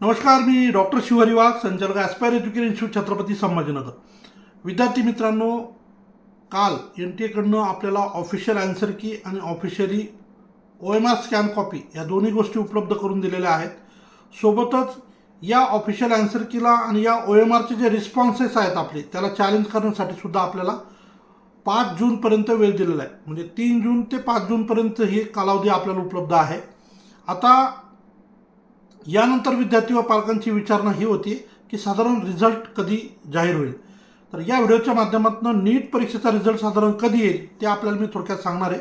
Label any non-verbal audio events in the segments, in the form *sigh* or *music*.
नमस्कार मी डॉक्टर शिवहरी वाघ संचालक aspire education institute Chhatrapati Sambhajinagar. विद्यार्थी मित्रांनो काल एन टी एकडनं आपल्याला ऑफिशियल अँसर की आणि officially O M R scan copy या दोन्ही गोष्टी उपलब्ध करून दिलेल्या आहेत. सोबतच या ऑफिशियल अँसर कीला आणि या ओ एम आरचे जे रिस्पॉन्सेस आहेत आपले त्याला चॅलेंज करण्यासाठी सुद्धा आपल्याला पाच जूनपर्यंत वेळ दिलेला आहे. म्हणजे तीन जून ते पाच जूनपर्यंत ही कालावधी आपल्याला उपलब्ध आहे. आता यानंतर विद्यार्थी व पालकांची विचारणा ही होती की साधारण रिझल्ट कधी जाहीर होईल. तर या व्हिडिओच्या माध्यमातून नीट परीक्षेचा रिझल्ट साधारण कधी येईल ते आपल्याला मी थोडक्यात सांगणार आहे.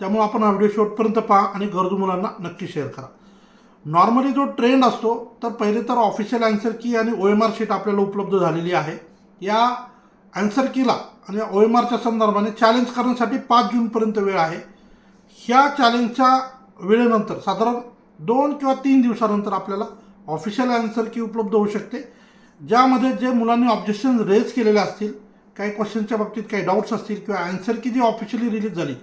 त्यामुळे आपण हा व्हिडिओ शेवटपर्यंत पहा आणि गरजू मुलांना नक्की शेअर करा. नॉर्मली जो ट्रेंड असतो तर पहिले तर ऑफिशियल ॲन्सर की आणि ओ एम आर शीट आपल्याला उपलब्ध झालेली आहे. या ॲन्सर कीला आणि ओ एम आरच्या संदर्भाने चॅलेंज करण्यासाठी पाच जूनपर्यंत वेळ आहे. ह्या चॅलेंजच्या वेळेनंतर साधारण दोन किंवा तीन दिवसानंतर आपल्याला ऑफिशियल ॲन्सर की उपलब्ध होऊ शकते. ज्यामध्ये जे मुलांनी ऑब्जेक्शन रेज केलेले असतील काही क्वेश्चनच्या बाबतीत काही डाऊट्स असतील किंवा ॲन्सर की जी ऑफिशियली रिलीज झाली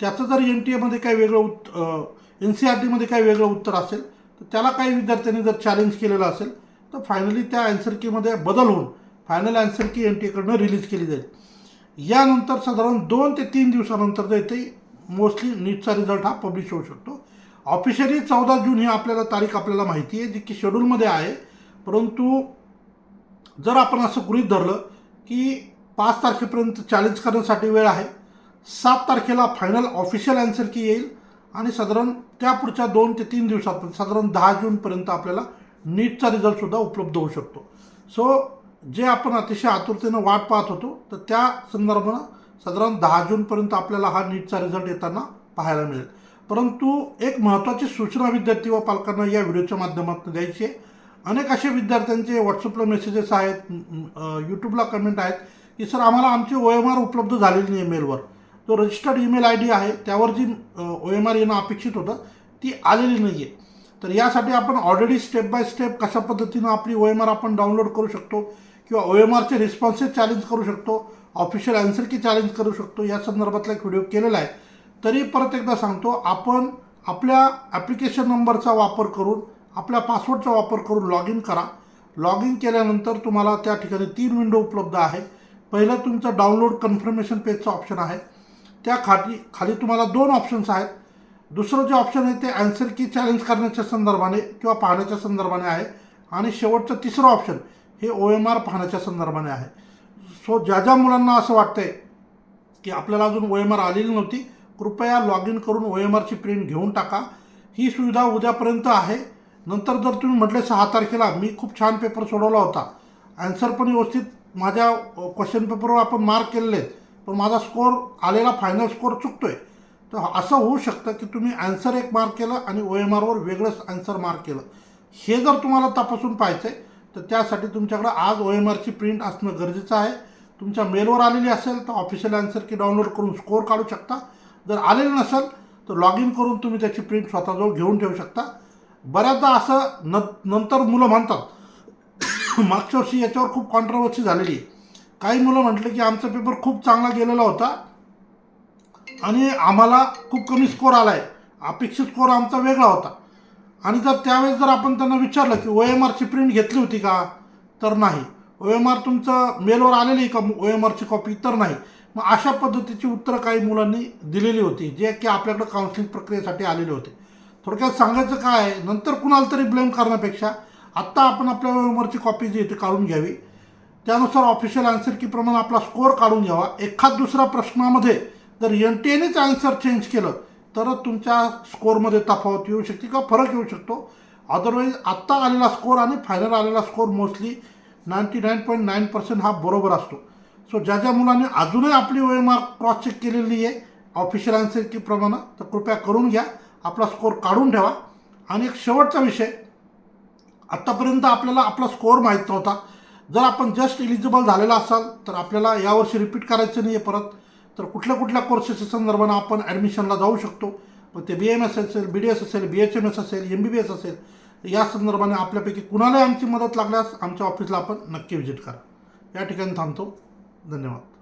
त्याचं जर एन टी एमध्ये काही वेगळं उत् एन सी आर टीमध्ये काही वेगळं उत्तर असेल तर त्याला काही विद्यार्थ्यांनी जर चॅलेंज केलेलं असेल तर फायनली त्या ॲन्सर कीमध्ये बदल होऊन final answer key N T एकडनं release केली जाईल. यानंतर साधारण दोन ते तीन दिवसानंतर जे ते मोस्टली नीटचा रिझल्ट हा पब्लिश होऊ शकतो. ऑफिशियली चौदा जून ही आपल्याला तारीख आपल्याला माहिती आहे जी की शेड्यूलमध्ये आहे. परंतु जर आपण असं गृहीत धरलं की पाच तारखेपर्यंत चॅलेंज करण्यासाठी वेळ आहे सात तारखेला फायनल ऑफिशियल ॲन्सर की येईल आणि साधारण त्या पुढच्या दोन ते तीन दिवसात साधारण दहा जूनपर्यंत आपल्याला नीटचा रिझल्टसुद्धा उपलब्ध होऊ शकतो. सो जे आपण अतिशय आतुरतेनं वाट पाहत होतो तर त्या संदर्भानं साधारण दहा जूनपर्यंत आपल्याला हा नीटचा रिझल्ट येताना पाहायला मिळेल. परंतु एक महत्त्वाची सूचना विद्यार्थी व पालकांना या व्हिडिओच्या माध्यमातून द्यायची आहे. अनेक असे विद्यार्थ्यांचे व्हॉट्सअपला मेसेजेस आहेत यूट्यूबला कमेंट आहेत की सर आम्हाला आमची ओ एम आर उपलब्ध झालेली नाही ईमेलवर जो रजिस्टर्ड ईमेल आय डी आहे त्यावर जी ओ एम आर येणं अपेक्षित होतं ती आलेली नाही आहे तर यासाठी आपण ऑलरेडी स्टेप बाय स्टेप कशा पद्धतीनं आपली ओ एम आर आपण डाउनलोड करू शकतो किंवा ओ एम आरचे रिस्पॉन्सेस चॅलेंज करू शकतो ऑफिशियल अँसर की चॅलेंज करू शकतो या संदर्भातला एक व्हिडिओ केलेला आहे. तरी परत एकदा सांगतो आपण आपल्या ॲप्लिकेशन नंबरचा वापर करून आपल्या पासवर्डचा वापर करून लॉग इन करा. लॉग इन केल्यानंतर तुम्हाला त्या ठिकाणी तीन विंडो उपलब्ध आहे पहिलं तुमचं डाउनलोड कन्फर्मेशन पेजचं ऑप्शन आहे. त्या खाली खाली तुम्हाला दोन ऑप्शन्स आहेत. दुसरं जे ऑप्शन आहे ते ॲन्सर की चॅलेंज करण्याच्या संदर्भाने किंवा पाहण्याच्या संदर्भाने आहे. आणि शेवटचं तिसरं ऑप्शन हे ओ एम आर पाहण्याच्या संदर्भाने आहे. सो ज्या ज्या मुलांना असं वाटतंय की आपल्याला अजून ओ एम आर आलेली नव्हती कृपया लॉग इन करून ओ एम आरची प्रिंट घेऊन टाका. ही सुविधा उद्यापर्यंत आहे. नंतर जर तुम्ही म्हटले सहा तारखेला मी खूप छान पेपर सोडवला होता. ॲन्सर पण व्यवस्थित माझ्या क्वेश्चन पेपरवर आपण मार्क केलेले आहेत. पण माझा स्कोअर आलेला फायनल स्कोअर चुकतो आहे तर असं होऊ शकतं की तुम्ही ॲन्सर एक मार्क केलं आणि ओ एम आरवर वेगळंच ॲन्सर मार्क केलं. हे जर तुम्हाला तपासून पाहायचं आहे तर त्यासाठी तुमच्याकडं आज ओ एम आरची प्रिंट असणं गरजेचं आहे. तुमच्या मेलवर आलेली असेल तर ऑफिशियल ॲन्सर की डाउनलोड करून स्कोअर काढू शकता. जर आलेलं नसेल तर लॉग इन करून तुम्ही त्याची प्रिंट स्वतःजवळ घेऊन ठेवू शकता. बऱ्याचदा असं न नंतर मुलं म्हणतात *coughs* मागच्या वर्षी याच्यावर खूप कॉन्ट्रोवर्सी झालेली. आहे काही मुलं म्हटले की आमचा पेपर खूप चांगला गेलेला होता आणि आम्हाला खूप कमी स्कोअर आला आहे अपेक्षित स्कोअर आमचा वेगळा होता. आणि जर त्यावेळेस जर आपण त्यांना विचारलं की ओ एम आरची प्रिंट घेतली होती का? तर नाही. ओ एम आर तुमचं मेलवर आलेली आहे का ओ एम आरची कॉपी तर नाही. मग अशा पद्धतीची उत्तरं काही मुलांनी दिलेली होती जे की आपल्याकडं काउन्सिलिंग प्रक्रियेसाठी आलेले होते. थोडक्यात सांगायचं काय आहे नंतर कुणाला तरी ब्लेम करण्यापेक्षा आत्ता आपण आपल्या वेळेवरची कॉपी जी ती काढून घ्यावी. त्यानुसार ऑफिशियल आन्सर की प्रमाण आपला स्कोअर काढून घ्यावा. एखाद दुसऱ्या प्रश्नामध्ये जर एन टी एनेच आन्सर चेंज केलं तरच तुमच्या स्कोअरमध्ये तफावत येऊ शकते किंवा फरक येऊ शकतो. अदरवाईज आत्ता आलेला स्कोअर आणि फायनल आलेला score mostly ninety nine point nine percent हा बरोबर असतो. सो ज्या ज्या मुलांनी अजूनही आपली वेळमार्क क्रॉस चेक केलेली आहे ऑफिशियल आन्सर तर कृपया करून घ्या. आपला स्कोअर काढून ठेवा. आणि एक शेवटचा विषय. आत्तापर्यंत आपल्याला आपला स्कोअर माहीत नव्हता. जर आपण जस्ट इलिजिबल झालेला असाल तर आपल्याला यावर्षी रिपीट करायचं नाही आहे परत. तर कुठल्या कुठल्या कोर्सेसच्या संदर्भानं आपण ॲडमिशनला जाऊ शकतो? मग ते बी एम एस असेल बी डी एस असेल बी एच एम एस असेल एम बी बी एस असेल या संदर्भाने आपल्यापैकी कुणालाही आमची मदत लागल्यास आमच्या ऑफिसला आपण नक्की व्हिजिट करा. या ठिकाणी थांबतो. 那什？